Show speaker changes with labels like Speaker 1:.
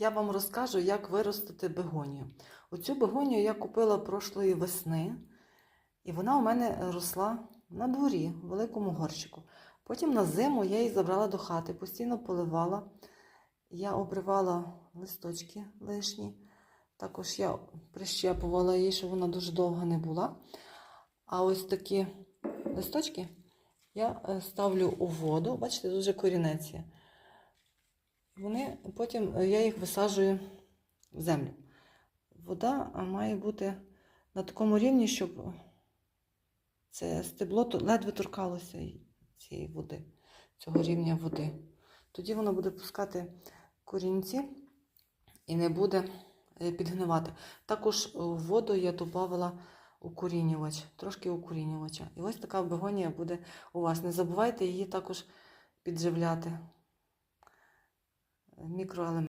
Speaker 1: Я вам розкажу, як виростити бегонію. Оцю бегонію я купила прошлої весни, і вона у мене росла на дворі, в великому горщику. Потім на зиму я її забрала до хати, постійно поливала. Я обривала листочки лишні. Також я прищепувала її, щоб вона дуже довга не була. А ось такі листочки я е, ставлю у воду. Бачите, дуже корінець є. Вони потім е, я їх висаджую в землю. Вода має бути на такому рівні, щоб це стебло ледве торкалося цієї води, цього рівня води. Тоді воно буде пускати корінці і не буде е, підгнивати. Також е, воду я додавала укорінювач, трошки укорінювача. І ось така бегонія буде у вас. Не забувайте її також підживляти мікроелементами.